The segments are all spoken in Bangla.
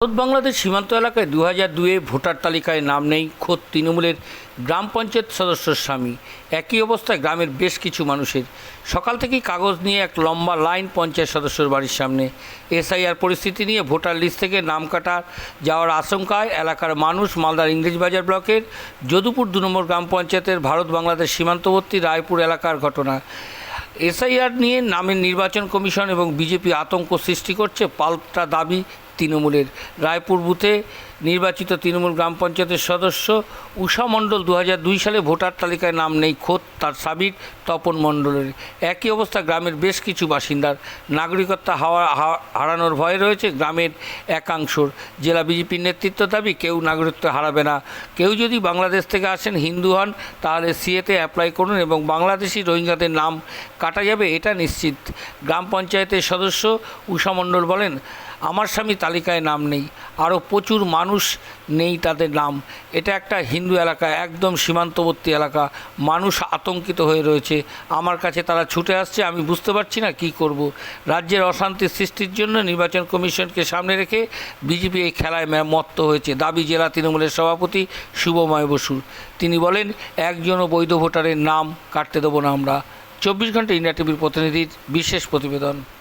ভারত বাংলাদেশ সীমান্ত এলাকায় দু হাজার দুয়ে ভোটার তালিকায় নাম নেই, খোদ তৃণমূলের গ্রাম পঞ্চায়েত সদস্যর স্বামী। একই অবস্থায় গ্রামের বেশ কিছু মানুষের। সকাল থেকেই কাগজ নিয়ে এক লম্বা লাইন পঞ্চায়েত সদস্যর বাড়ির সামনে। এসআইআর পরিস্থিতি নিয়ে ভোটার লিস্ট থেকে নাম কাটা যাওয়ার আশঙ্কায় এলাকার মানুষ মালদার ইংরেজবাজার ব্লকের যদুপুর দু নম্বর গ্রাম পঞ্চায়েতের ভারত বাংলাদেশ সীমান্তবর্তী রায়পুর এলাকার ঘটনা। এসআইআর নিয়ে নামের নির্বাচন কমিশন এবং বিজেপি আতঙ্ক সৃষ্টি করছে পাল্টা দাবি তৃণমূলের রায়পুর বুথে নির্বাচিত তৃণমূল গ্রাম পঞ্চায়েতের সদস্য উষা মণ্ডল দু দুই সালে ভোটার তালিকায় নাম নেই, খোদ তার সাবির তপন মণ্ডলের। একই অবস্থা গ্রামের বেশ কিছু বাসিন্দার। নাগরিকত্ব হাওয়া হারানোর ভয় রয়েছে গ্রামের একাংশর। জেলা বিজেপির নেতৃত্ব দাবি, কেউ নাগরিকত্ব হারাবে না। কেউ যদি বাংলাদেশ থেকে আসেন, হিন্দু হন, তাহলে সিএতে অ্যাপ্লাই করুন এবং বাংলাদেশি রোহিঙ্গাদের নাম কাটা যাবে, এটা নিশ্চিত। গ্রাম পঞ্চায়েতের সদস্য উষা মণ্ডল বলেন আমার স্বামী তালিকায় নাম নেই। আরও প্রচুর মানুষ নেই তাদের নাম। এটা একটা হিন্দু এলাকা, একদম সীমান্তবর্তী এলাকা। মানুষ আতঙ্কিত হয়ে রয়েছে। আমার কাছে তারা ছুটে আসছে, আমি বুঝতে পারছি না কি করব। রাজ্যের অশান্তি সৃষ্টির জন্য নির্বাচন কমিশনকে সামনে রেখে বিজেপি এই খেলায় মত্ত হয়েছে। দাবি জেলা তৃণমূলের সভাপতি শুভময় বসুর তিনি বলেন, একজনও বৈধ ভোটারের নাম কাটতে দেবো না আমরা। চব্বিশ ঘণ্টা ইন্ডিয়া টিভির প্রতিনিধির বিশেষ প্রতিবেদন।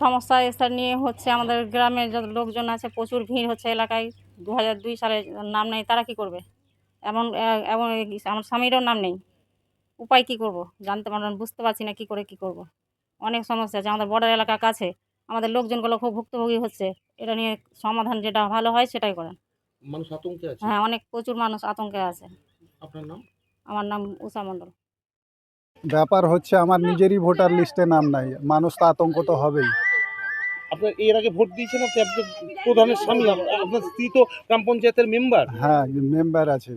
সমস্যা এসব নিয়ে হচ্ছে আমাদের গ্রামের যত লোকজন আছে প্রচুর ভিড় হচ্ছে এলাকায়। দু হাজার দুই সালে নাম নেই তারা কি করবে? এমন এমন আমার স্বামীরও নাম নেই। উপায় কি করব? জানতে পারলাম বুঝতে পারছি না কি করে কি করব। অনেক সমস্যা আছে আমাদের বর্ডার এলাকা কাছে। আমাদের লোকজনগুলো খুব ভুক্তভোগী হচ্ছে। এটা নিয়ে সমাধান যেটা ভালো হয় সেটাই করেন। মানুষ আতঙ্কে আছে? হ্যাঁ অনেক প্রচুর মানুষ আতঙ্কে আছে। আপনার নাম? আমার নাম উষা মণ্ডল। ব্যাপার হচ্ছে আমার নিজেরই ভোটার লিস্টে নাম নাই। মানুষ তো আতঙ্ক তো হবেই। আপনার এর আগে ভোট দিয়েছেন আপনি আপনার প্রধানের স্বামী আপনার স্ত্রী তো গ্রাম পঞ্চায়েতের মেম্বার। হ্যাঁ মেম্বার আছে।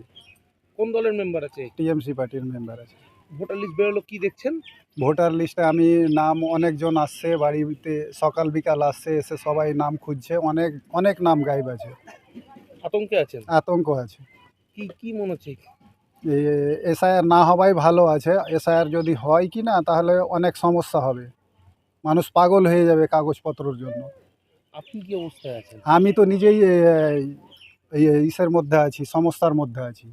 কোন দলের মেম্বার আছে? টিএমসি পার্টির মেম্বার আছে। ভোটার লিস্ট বেরোলো কি দেখছেন? ভোটার লিস্টে আমি নাম অনেকজন আসছে বাড়িতে সকাল বিকাল আসছে এসে সবাই নাম খুঁজছে অনেক অনেক নাম গাইব আছে। আতঙ্কে আছেন? আতঙ্ক আছে। কি কি মনে হচ্ছে? এসআইআর না হওয়াই ভালো আছে। এসআইআর যদি হয় কি না তাহলে অনেক সমস্যা হবে। মানুষ পাগল হয়ে যাবে কাগজপত্রর জন্য। আপনি কি অবস্থায় আছেন? আমি তো নিজেই এই ইসের মধ্যে আছি সমস্যার মধ্যে আছি।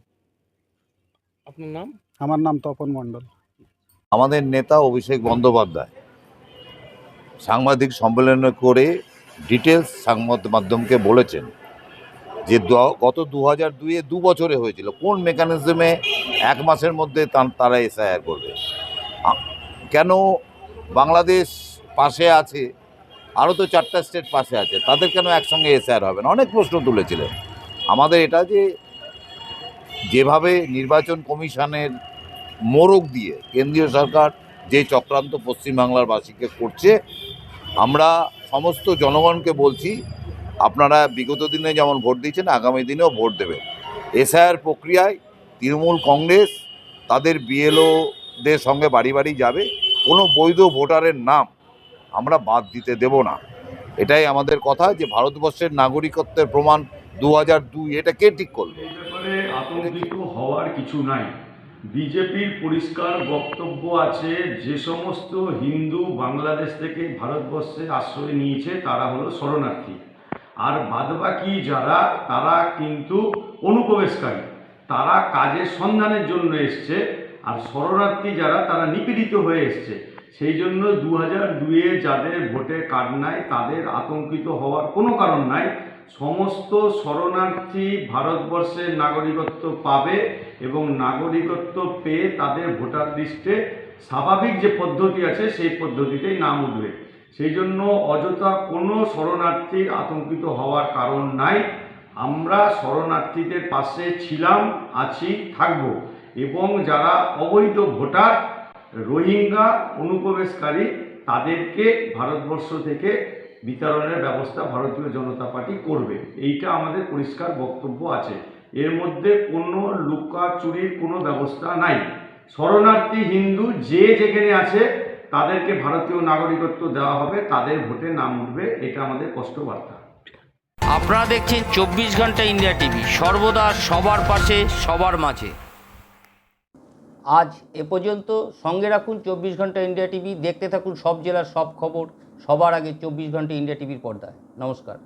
আপনার নাম? আমার নাম তপন মণ্ডল। আমাদের নেতা অভিষেক বন্দ্যোপাধ্যায়। সাংবাদিক সম্মেলন করে ডিটেলস সংবাদ মাধ্যমকে বলেছেন যে গত দু হাজার দুইয়ে দু বছরে হয়েছিল, কোন মেকানিজমে এক মাসের মধ্যে তারা এসআইআর করবে? কেন বাংলাদেশ পাশে আছে, আরও তো চারটা স্টেট পাশে আছে, তাদের কেন একসঙ্গে এসআইআর হবে না? অনেক প্রশ্ন তুলেছিলেন। আমাদের এটা যে, যেভাবে নির্বাচন কমিশনের মোড়ক দিয়ে কেন্দ্রীয় সরকার যে চক্রান্ত পশ্চিমবাংলার বাসীকে করছে, আমরা সমস্ত জনগণকে বলছি আপনারা বিগত দিনে যেমন ভোট দিয়েছেন, আগামী দিনেও ভোট দেবেন। এসআইআর প্রক্রিয়ায় তৃণমূল কংগ্রেস তাদের বিএলওদের সঙ্গে বাড়ি বাড়ি যাবে। কোনো বৈধ ভোটারের নাম আমরা বাদ দিতে দেব না। এটাই আমাদের কথা যে ভারতবর্ষের নাগরিকত্বের প্রমাণ দু হাজার দুই, এটা কে ঠিক এই আতঙ্কিত হওয়ার কিছু নাই। বিজেপির পরিষ্কার বক্তব্য আছে, যে সমস্ত হিন্দু বাংলাদেশ থেকে ভারতবর্ষে আশ্রয় নিয়েছে, তারা হলো শরণার্থী। আর বাদবাকি যারা, তারা কিন্তু অনুপ্রবেশকারী। তারা কাজের সন্ধানের জন্য এসছে, আর শরণার্থী যারা, তারা নিপীড়িত হয়ে এসছে। সেই জন্য দু হাজার দুয়ে যাদের ভোটে কার্ড নাই, তাদের আতঙ্কিত হওয়ার কোনো কারণ নাই। সমস্ত শরণার্থী ভারতবর্ষের নাগরিকত্ব পাবে এবং নাগরিকত্ব পেয়ে তাদের ভোটার লিস্টে স্বাভাবিক যে পদ্ধতি আছে, সেই পদ্ধতিতেই নাম উঠবে। সেই জন্য অযথা কোনো শরণার্থীর আতঙ্কিত হওয়ার কারণ নাই। আমরা শরণার্থীদের পাশে ছিলাম, আছি, থাকব এবং যারা অবৈধ ভোটার, রোহিঙ্গা অনুপ্রবেশকারী, তাদেরকে ভারতবর্ষ থেকে বিতরণের ব্যবস্থা ভারতীয় জনতা পার্টি করবে। এইটা আমাদের পরিষ্কার বক্তব্য আছে। এর মধ্যে কোনো লুকাচুরির কোনো ব্যবস্থা নাই। শরণার্থী হিন্দু যে যেখানে আছে তাদেরকে ভারতীয় নাগরিকত্ব দেওয়া হবে তাদের ভোটে নাম উঠবে এটা আমাদের কষ্ট বার্তা আপনারা দেখছেন চব্বিশ ঘণ্টা ইন্ডিয়া টিভি সর্বদা সবার পাশে সবার মাঝে। আজ এ পর্যন্ত সঙ্গে রাখুন চব্বিশ ঘণ্টা ইন্ডিয়া টিভি দেখতে থাকুন সব জেলার সব খবর সবার আগে চব্বিশ ঘণ্টা ইন্ডিয়া টিভির পর্দায়। নমস্কার।